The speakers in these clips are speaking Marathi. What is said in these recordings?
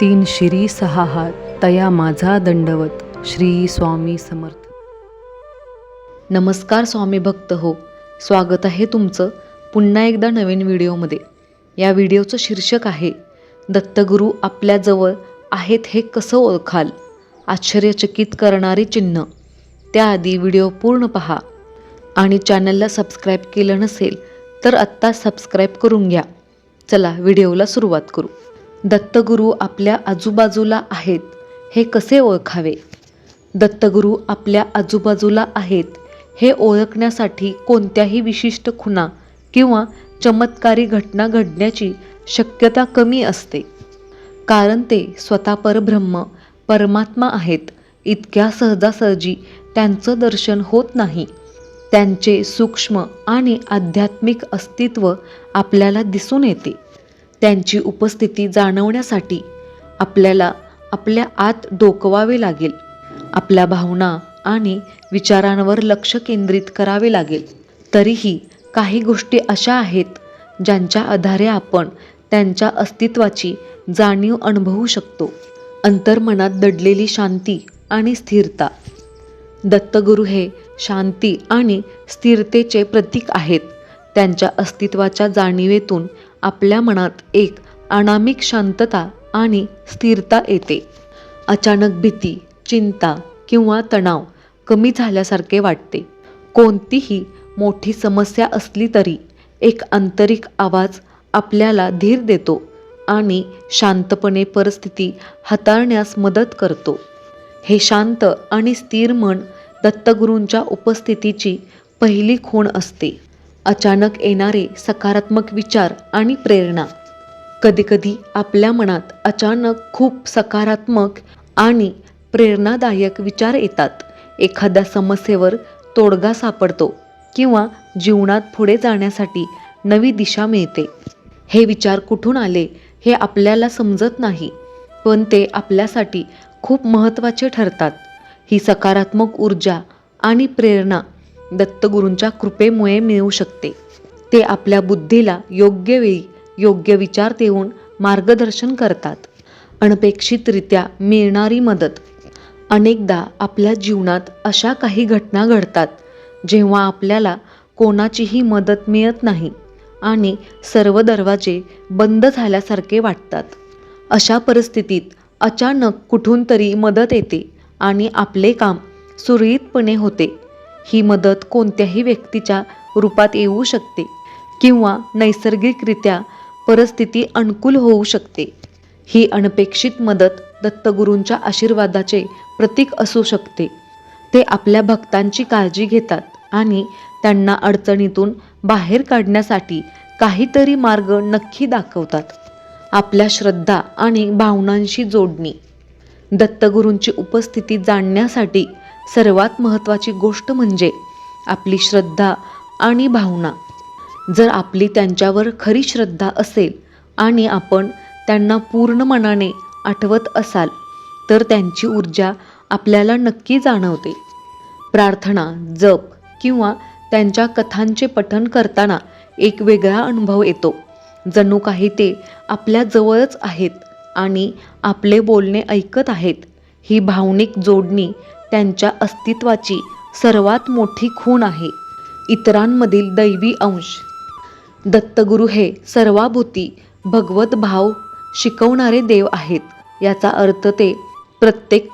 तीन शिरी सहा हात तया माझा दंडवत श्री स्वामी समर्थ. नमस्कार स्वामी भक्त हो स्वागत आहे तुमचं पुन्हा एकदा नवीन व्हिडिओमध्ये. या व्हिडिओचं शीर्षक आहे दत्तगुरू आपल्याजवळ आहेत हे कसं ओळखाल? आश्चर्यचकित करणारी चिन्ह. त्याआधी व्हिडिओ पूर्ण पहा. आणि चॅनलला सबस्क्राईब केलं नसेल तर आत्ता सबस्क्राईब करून घ्या. चला व्हिडिओला सुरुवात करू. दत्तगुरू आपल्या आजूबाजूला आहेत हे कसे ओळखावे? दत्तगुरू आपल्या आजूबाजूला आहेत हे ओळखण्यासाठी कोणत्याही विशिष्ट खुणा किंवा चमत्कारी घटना घडण्याची शक्यता कमी असते. कारण ते स्वतः परब्रह्म परमात्मा आहेत इतक्या सहजासहजी त्यांचं दर्शन होत नाही. त्यांचे सूक्ष्म आणि आध्यात्मिक अस्तित्व आपल्याला दिसून येते. त्यांची उपस्थिती जाणवण्यासाठी आपल्याला आपल्या आत डोकवावे लागेल. आपल्या भावना आणि विचारांवर लक्ष केंद्रित करावे लागेल. तरीही काही गोष्टी अशा आहेत ज्यांच्या आधारे आपण त्यांच्या अस्तित्वाची जाणीव अनुभवू शकतो. अंतर्मनात दडलेली शांती आणि स्थिरता. दत्तगुरू हे शांती आणि स्थिरतेचे प्रतीक आहेत. त्यांच्या अस्तित्वाच्या जाणीवेतून आपल्या मनात एक अनामिक शांतता आणि स्थिरता येते. अचानक भीती चिंता किंवा तणाव कमी झाल्यासारखे वाटते. कोणतीही मोठी समस्या असली तरी एक आंतरिक आवाज आपल्याला धीर देतो आणि शांतपणे परिस्थिती हाताळण्यास मदत करतो. हे शांत आणि स्थिर मन दत्तगुरूंच्या उपस्थितीची पहिली खूण असते. अचानक येणारे सकारात्मक विचार आणि प्रेरणा. कधीकधी आपल्या मनात अचानक खूप सकारात्मक आणि प्रेरणादायक विचार येतात. एखाद्या समस्येवर तोडगा सापडतो किंवा जीवनात पुढे जाण्यासाठी नवी दिशा मिळते. हे विचार कुठून आले हे आपल्याला समजत नाही पण ते आपल्यासाठी खूप महत्त्वाचे ठरतात. ही सकारात्मक ऊर्जा आणि प्रेरणा दत्तगुरूंच्या कृपेमुळे मिळू शकते. ते आपल्या बुद्धीला योग्य वेळी योग्य विचार देऊन मार्गदर्शन करतात. अनपेक्षितरित्या मिळणारी मदत. अनेकदा आपल्या जीवनात अशा काही घटना घडतात जेव्हा आपल्याला कोणाचीही मदत मिळत नाही आणि सर्व दरवाजे बंद झाल्यासारखे वाटतात. अशा परिस्थितीत अचानक कुठून तरी मदत येते आणि आपले काम सुरळीतपणे होते. ही मदत कोणत्याही व्यक्तीच्या रूपात येऊ शकते किंवा नैसर्गिकरित्या परिस्थिती अनुकूल होऊ शकते. ही अनपेक्षित मदत दत्तगुरूंच्या आशीर्वादाचे प्रतीक असू शकते. ते आपल्या भक्तांची काळजी घेतात आणि त्यांना अडचणीतून बाहेर काढण्यासाठी काहीतरी मार्ग नक्की दाखवतात. आपल्या श्रद्धा आणि भावनांशी जोडणी. दत्तगुरूंची उपस्थिती जाणण्यासाठी सर्वात महत्त्वाची गोष्ट म्हणजे आपली श्रद्धा आणि भावना. जर आपली त्यांच्यावर खरी श्रद्धा असेल आणि आपण त्यांना पूर्ण मनाने आठवत असाल तर त्यांची ऊर्जा आपल्याला नक्की जाणवते. प्रार्थना जप किंवा त्यांच्या कथांचे पठन करताना एक वेगळा अनुभव येतो. जणू काही ते आपल्या जवळच आहेत आणि आपले बोलणे ऐकत आहेत. ही भावनिक जोडणी त्यांच्या अस्तित्वाची सर्वात मोठी खूण आहे. इतरांमधील दैवी अंश. दत्तगुरू हे सर्वाभूती भगवत भाव शिकवणारे देव आहेत. याचा अर्थ ते प्रत्येक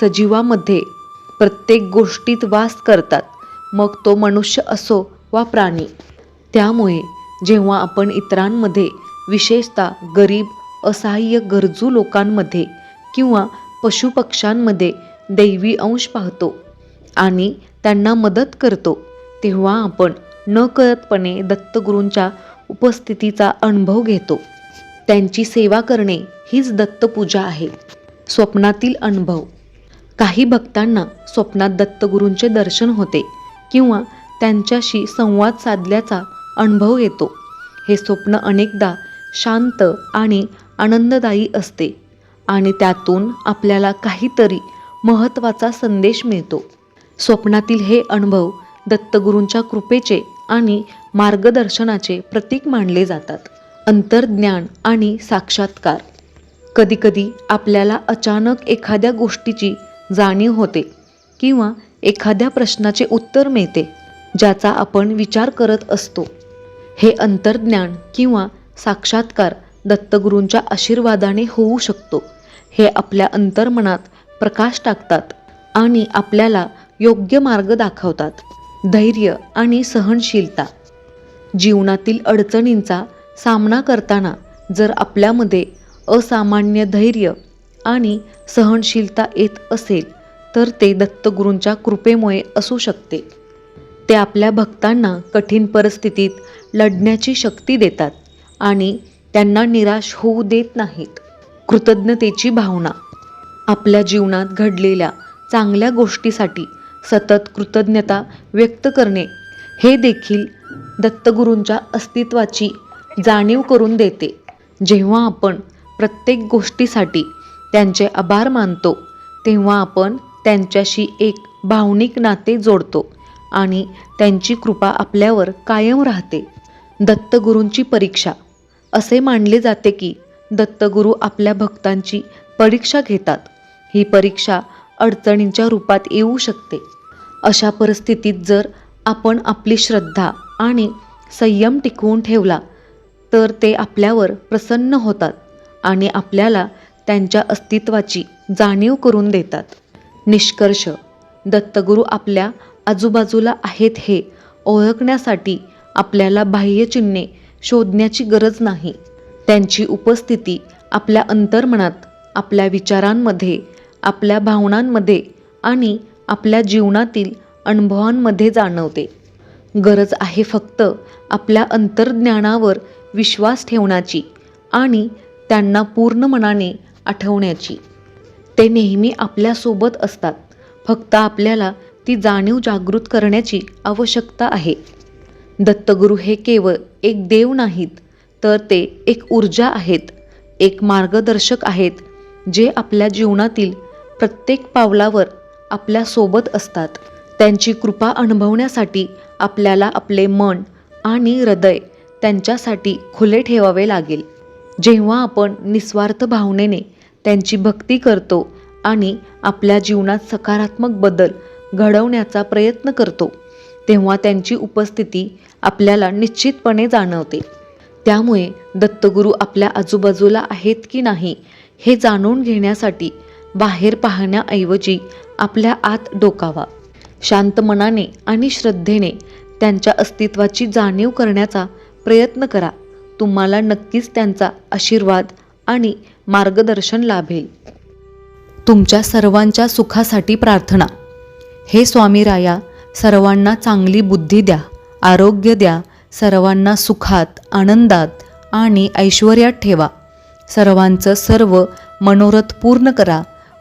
सजीवामध्ये प्रत्येक गोष्टीत वास करतात. मग तो मनुष्य असो वा प्राणी. त्यामुळे जेव्हा आपण इतरांमध्ये विशेषतः गरीब असहाय्य गरजू लोकांमध्ये किंवा पशुपक्ष्यांमध्ये दैवी अंश पाहतो आणि त्यांना मदत करतो. तेव्हा आपण नकळतपणे दत्तगुरूंच्या उपस्थितीचा अनुभव घेतो. त्यांची सेवा करणे हीच दत्तपूजा आहे. स्वप्नातील अनुभव. काही भक्तांना स्वप्नात दत्तगुरूंचे दर्शन होते किंवा त्यांच्याशी संवाद साधल्याचा अनुभव येतो. हे स्वप्न अनेकदा शांत आणि आनंददायी असते आणि त्यातून आपल्याला काहीतरी महत्त्वाचा संदेश मिळतो. स्वप्नातील हे अनुभव दत्तगुरूंच्या कृपेचे आणि मार्गदर्शनाचे प्रतीक मानले जातात. अंतर्ज्ञान आणि साक्षात्कार. कधीकधी आपल्याला अचानक एखाद्या गोष्टीची जाणीव होते किंवा एखाद्या प्रश्नाचे उत्तर मिळते ज्याचा आपण विचार करत असतो. हे अंतर्ज्ञान किंवा साक्षात्कार दत्तगुरूंच्या आशीर्वादाने होऊ शकतो. हे आपल्या अंतर्मनात प्रकाश टाकतात आणि आपल्याला योग्य मार्ग दाखवतात. धैर्य आणि सहनशीलता. जीवनातील अडचणींचा सामना करताना जर आपल्यामध्ये असामान्य धैर्य आणि सहनशीलता येत असेल तर ते दत्तगुरूंच्या कृपेमुळे असू शकते. ते आपल्या भक्तांना कठीण परिस्थितीत लढण्याची शक्ती देतात आणि त्यांना निराश होऊ देत नाहीत. कृतज्ञतेची भावना. आपल्या जीवनात घडलेल्या चांगल्या गोष्टीसाठी सतत कृतज्ञता व्यक्त करणे हे देखील दत्तगुरूंच्या अस्तित्वाची जाणीव करून देते. जेव्हा आपण प्रत्येक गोष्टीसाठी त्यांचे आभार मानतो तेव्हा आपण त्यांच्याशी एक भावनिक नाते जोडतो आणि त्यांची कृपा आपल्यावर कायम राहते. दत्तगुरूंची परीक्षा. असे मानले जाते की दत्तगुरू आपल्या भक्तांची परीक्षा घेतात. ही परीक्षा अडचणींच्या रूपात येऊ शकते. अशा परिस्थितीत जर आपण आपली श्रद्धा आणि संयम टिकवून ठेवला तर ते आपल्यावर प्रसन्न होतात आणि आपल्याला त्यांच्या अस्तित्वाची जाणीव करून देतात. निष्कर्ष दत्तगुरू आपल्या आजूबाजूला आहेत हे ओळखण्यासाठी आपल्याला बाह्यचिन्हे शोधण्याची गरज नाही. त्यांची उपस्थिती आपल्या अंतर्मनात आपल्या विचारांमध्ये आपल्या भावनांमध्ये आणि आपल्या जीवनातील अनुभवांमध्ये जाणवते. गरज आहे फक्त आपल्या अंतर्ज्ञानावर विश्वास ठेवण्याची आणि त्यांना पूर्ण मनाने आठवण्याची. ते नेहमी आपल्यासोबत असतात. फक्त आपल्याला ती जाणीव जागृत करण्याची आवश्यकता आहे. दत्तगुरू हे केवळ एक देव नाहीत तर ते एक ऊर्जा आहेत एक मार्गदर्शक आहेत जे आपल्या जीवनातील प्रत्येक पावलावर आपल्यासोबत असतात. त्यांची कृपा अनुभवण्यासाठी आपल्याला आपले मन आणि हृदय त्यांच्यासाठी खुले ठेवावे लागेल. जेव्हा आपण निस्वार्थ भावनेने त्यांची भक्ती करतो आणि आपल्या जीवनात सकारात्मक बदल घडवण्याचा प्रयत्न करतो तेव्हा त्यांची उपस्थिती आपल्याला निश्चितपणे जाणवते. त्यामुळे दत्तगुरू आपल्या आजूबाजूला आहेत की नाही हे जाणून घेण्यासाठी बाहेर पाहण्याऐवजी आपल्या आत डोकावा. शांत मनाने आणि श्रद्धेने त्यांच्या अस्तित्वाची जाणीव करण्याचा प्रयत्न करा. तुम्हाला नक्कीच त्यांचा आशीर्वाद आणि मार्गदर्शन लाभेल. तुमच्या सर्वांच्या सुखासाठी प्रार्थना. हे स्वामी राया सर्वांना चांगली बुद्धी द्या आरोग्य द्या सर्वांना सुखात आनंदात आणि ऐश्वर्यात ठेवा. सर्वांचं सर्व मनोरथ पूर्ण करा.